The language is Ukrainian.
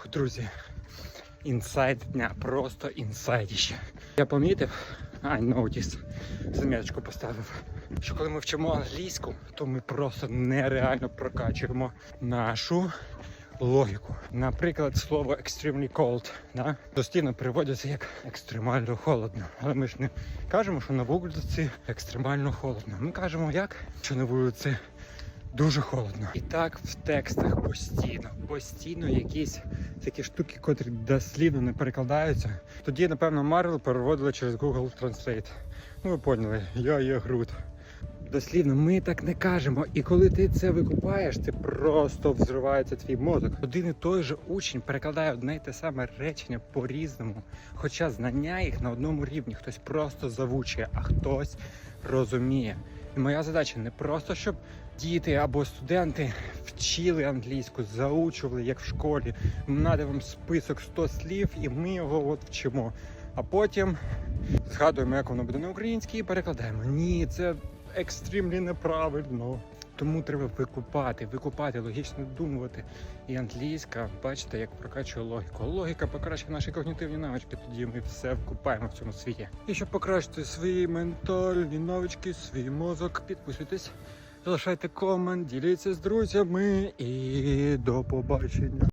Фух, друзі, інсайд дня, просто інсайдіще. Я помітив, I noticed, заміточку поставив, що коли ми вчимо англійську, то ми просто нереально прокачуємо нашу логіку. Наприклад, слово extremely cold да? постійно переводиться як екстремально холодно. Але ми ж не кажемо, що на вулиці екстремально холодно. Ми кажемо як, що на вулиці дуже холодно. І так в текстах постійно, постійно якісь такі штуки, котрі дослівно не перекладаються. Тоді, напевно, Марвел переводили через Google Translate. Ну ви поняли, я є Грут. Дослівно, ми так не кажемо. І коли ти це викупаєш, це просто взривається твій мозок. Один і той же учень перекладає одне й те саме речення по-різному. Хоча знання їх на одному рівні. Хтось просто завучує, а хтось розуміє. І моя задача не просто, щоб діти або студенти вчили англійську, заучували, як в школі. Надо вам список 100 слів, і ми його от вчимо. А потім згадуємо, як воно буде на українській, і перекладаємо. Ні, це екстремлі неправильно. Тому треба викупати, викупати, логічно думати. І англійська, бачите, як прокачує логіку. Логіка покращує наші когнітивні навички, тоді ми все вкупаємо в цьому світі. І щоб покращити свої ментальні навички, свій мозок, підписуйтесь, залишайте комент, діліться з друзями і до побачення.